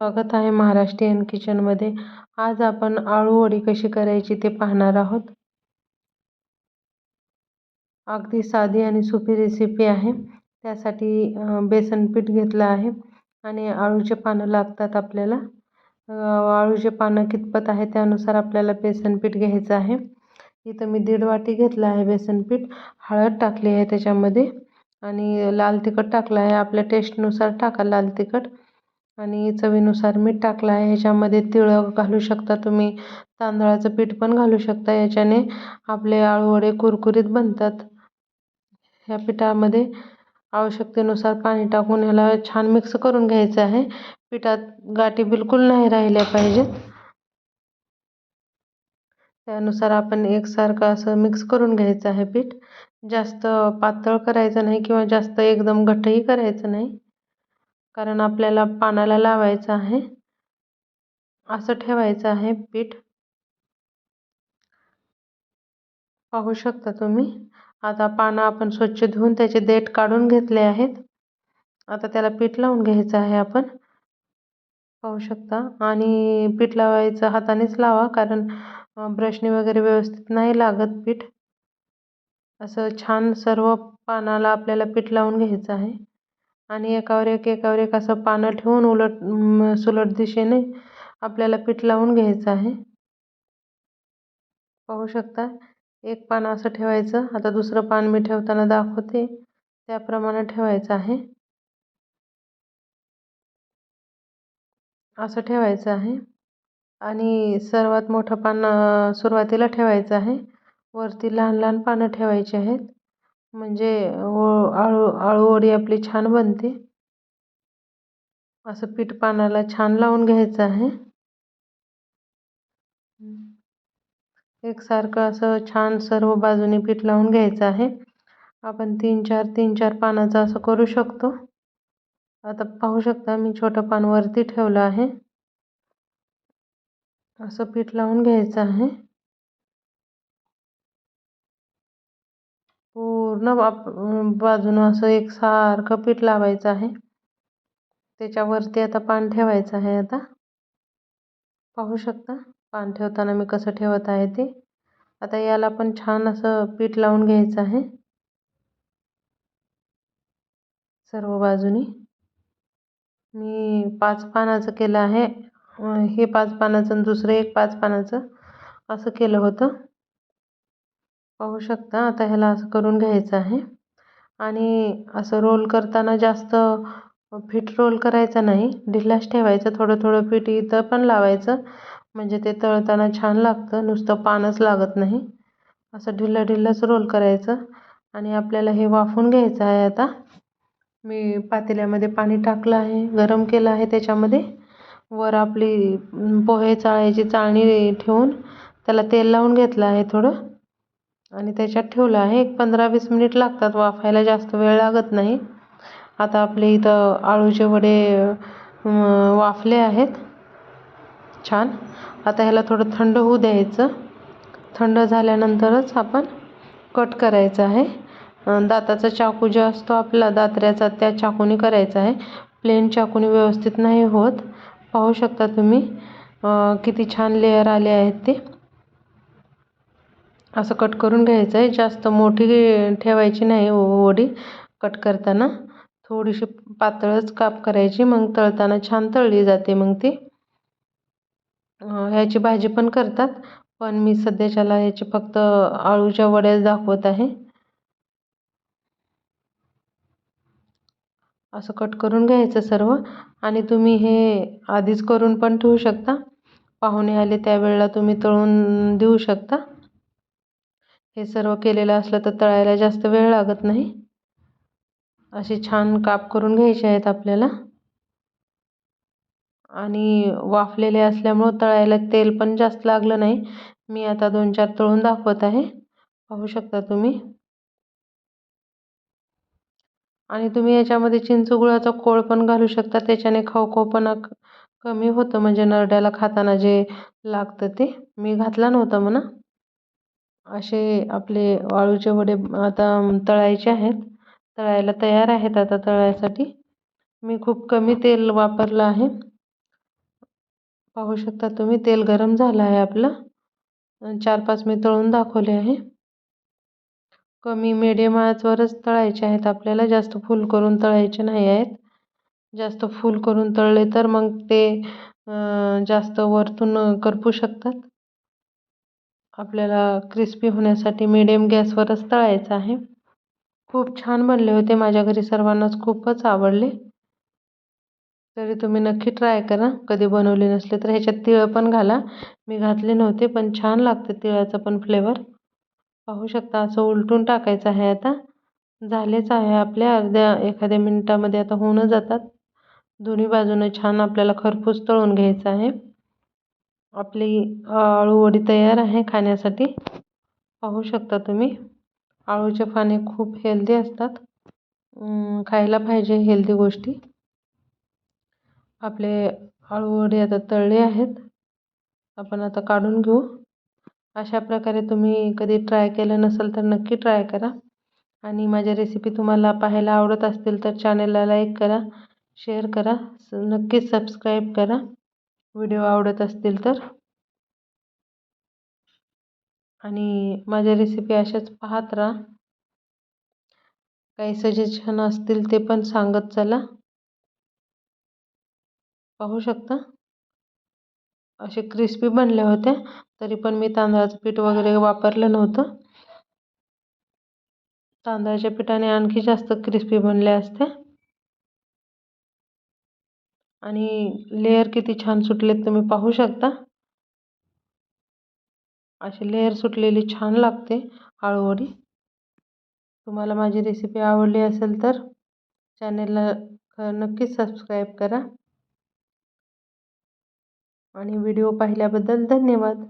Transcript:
स्वागत आहे महाराष्ट्रीयन किचनमध्ये आज आपण आळू वडी कशी करायची ते पाहणार आहोत. अगदी साधी आणि सोपी रेसिपी आहे. त्यासाठी बेसन पीठ घेतलं आहे आणि आळूचे पानं लागतात आपल्याला. आळूचे पानं कितपत आहे त्यानुसार आपल्याला बेसन पीठ घ्यायचं आहे. इथं मी दीड वाटी घेतलं आहे बेसन पीठ. हळद टाकली आहे त्याच्यामध्ये आणि लाल तिखट टाकलं आहे. आपल्या टेस्टनुसार टाका लाल तिखट. आणि चवीनुसार मीठ टाकलं आहे. ह्याच्यामध्ये तिळं घालू शकता तुम्ही. तांदळाचं पीठ पण घालू शकता. याच्याने आपले आळूवडे कुरकुरीत बनतात. ह्या पिठामध्ये आवश्यकतेनुसार पाणी टाकून ह्याला छान मिक्स करून घ्यायचं आहे. पिठात गाठी बिलकुल नाही राहिल्या पाहिजेत. त्यानुसार आपण एकसारखं असं मिक्स करून घ्यायचं आहे पीठ. जास्त पातळ करायचं नाही किंवा जास्त एकदम घट्टही करायचं नाही. कारण आपल्याला पानाला लावायचं आहे. असं ठेवायचं आहे. पीठ. पाहू शकता तुम्ही. आता पानं आपण स्वच्छ धुवून त्याचे देठ काढून घेतले आहेत. आता त्याला पीठ लावून घ्यायचं आहे आपण. पाहू शकता. आणि पीठ लावायचं हातानेच लावा कारण ब्रशने वगैरे व्यवस्थित नाही लागत पीठ. असं छान सर्व पानाला आपल्याला पीठ लावून घ्यायचं आहे. आणि एकावर एक एकावर एक असं पानं ठेवून उलट सुलट दिशेने आपल्याला पीठ लावून घ्यायचं आहे. पाहू शकता एक पान असं ठेवायचं. आता दुसरं पान मी ठेवताना दाखवते. त्याप्रमाणे ठेवायचं आहे. असं ठेवायचं आहे. आणि सर्वात मोठं पान सुरुवातीला ठेवायचं आहे. वरती लहान लहान पानं ठेवायची आहेत. म्हणजे आळू आळूवडी आपली छान बनते. असं पीठ पानाला छान लावून घ्यायचं आहे. एकसारखं असं छान सर्व बाजूने पीठ लावून घ्यायचं आहे. आपण तीन चार तीन चार पानाचं असं करू शकतो. आता पाहू शकता मी छोटं पान वरती ठेवलं आहे. असं पीठ लावून घ्यायचं आहे. पूर्ण बाप बाजूनं असं एकसारखं पीठ लावायचं आहे. त्याच्यावरती आता पान ठेवायचं आहे आता. पाहू शकता? पान ठेवताना मी कसं ठेवत आहे ते. आता याला पण छान असं पीठ लावून घ्यायचं आहे. सर्व बाजूनी. मी पाच पानाचं केलं आहे. हे पाच पानाचं आणि दुसरं एक पाच पानाचं असं केलं होतं. पाहू शकता. आता ह्याला असं करून घ्यायचं आहे. आणि असं रोल करताना जास्त पीठ रोल करायचा नाही. ढिलाच ठेवायचं. थोडं थोडं पीठ इथं पण लावायचं. म्हणजे ते तळताना छान लागतं. नुसतं पानच लागत नाही. असं ढिल्लं ढिल्लंच रोल करायचं. आणि आपल्याला हे वाफून घ्यायचं आहे आता. मी पातेल्यामध्ये पाणी टाकलं आहे. गरम केलं आहे त्याच्यामध्ये. वर आपली पोहे चाळायची चाळणी ठेवून त्याला तेल लावून घेतलं आहे थोडं. आणि त्याच्यात ठेवलं आहे. एक पंधरा वीस मिनिट लागतात. वाफायला जास्त वेळ लागत नाही. आता आपले इथं आळूचे वडे वाफले आहेत. छान. आता ह्याला थोडं थंड होऊ द्यायचं. थंड झाल्यानंतरच आपण कट करायचं आहे. दाताचा चाकू जो असतो आपला दात्र्याचा त्या चाकूने करायचा आहे. प्लेन चाकूने व्यवस्थित नाही होत. पाहू शकता तुम्ही किती छान लेअर आले आहेत ते. असं कट करून घ्यायचं आहे. जास्त मोठी ठेवायची नाही वडी कट करताना. थोडीशी पातळच काप करायची. मग तळताना छान तळली जाते मग ती. ह्याची भाजी पण करतात. पण मी सध्याच्याला ह्याची फक्त आळूच्या वड्याच दाखवत आहे. असं कट करून घ्यायचं सर्व. आणि तुम्ही हे आधीच करून पण ठेवू शकता. पाहुणे आले त्यावेळेला तुम्ही तळून देऊ शकता. हे सर्व केलेलं असलं तर तळायला जास्त वेळ लागत नाही. असे छान काप करून घ्यायचे आहेत आपल्याला. आणि वाफलेले असल्यामुळं तळायला तेल पण जास्त लागलं नाही. मी आता दोन चार तळून दाखवत आहे. पाहू शकता तुम्ही? आणि तुम्ही याच्यामध्ये चिंचुगुळाचा कोळ पण घालू शकता. त्याच्याने खवखवपणा कमी होतं. म्हणजे नरड्याला खाताना जे लागतं ते. मी घातला नव्हता म्हणा. असे आपले वाळूचे वडे आता तळायचे आहेत. तळायला तयार आहेत आता तळायसाठी. मी खूप कमी तेल वापरलं आहे. पाहू शकता तुम्ही तेल गरम झालं आहे आपलं. चार पाच मी तळून दाखवले आहे. कमी मिडियम आचवरच तळायचे आहेत आपल्याला. जास्त फुल करून तळायचे नाही आहेत. जास्त फुल करून तळले तर मग ते जास्त वरतून करपू शकतात. आपल्याला क्रिस्पी होण्यासाठी मिडियम गॅसवरच तळायचं आहे. खूप छान बनले होते माझ्या घरी सर्वांनाच खूपच आवडले. तरी तुम्ही नक्की ट्राय करा. कधी बनवले नसले तर ह्याच्यात तिळं पण घाला. मी घातले नव्हते पण छान लागते तिळाचं पण फ्लेवर पाहू शकता असं उलटून टाकायचं आहे आता. झालेच आहे आपल्या अर्ध्या एखाद्या मिनटामध्ये आता होऊनच जातात. दोन्ही बाजूनं छान आपल्याला खरपूस तळून घ्यायचं आहे. आपली अळूवडी तयार आहे खाण्यासाठी. पाहू शकता तुम्ही. आळूचे पाने खूप हेल्दी असतात. खायला पाहिजे हेल्दी गोष्टी. आपले आळूवडी आता तळले आहेत. आपण आता काढून घेऊ. अशा प्रकारे तुम्ही कधी ट्राय केलं नसेल तर नक्की ट्राय करा. आणि माझ्या रेसिपी तुम्हाला पाहायला आवडत असतील तर चॅनलला लाईक करा शेअर करा. नक्कीच सबस्क्राईब करा. व्हिडिओ आवडत असतील तर. आणि माझ्या रेसिपी अशाच पाहत राहा. काही सजेशन असतील ते पण सांगत चला. पाहू शकता? असे क्रिस्पी बनल्या होत्या तरी पण मी तांदळाचं पीठ वगैरे वापरलं नव्हतं. तांदळाच्या पिठाने आणखी जास्त क्रिस्पी बनल्या असत्या. आणि लेअर किती छान सुटलेत तुम्ही पाहू शकता. अशी लेअर सुटलेली छान लागते आळूवडी तुम्हाला माझी रेसिपी आवडली असेल तर चॅनेलला नक्कीच सबस्क्राईब करा. आणि व्हिडिओ पाहिल्याबद्दल धन्यवाद.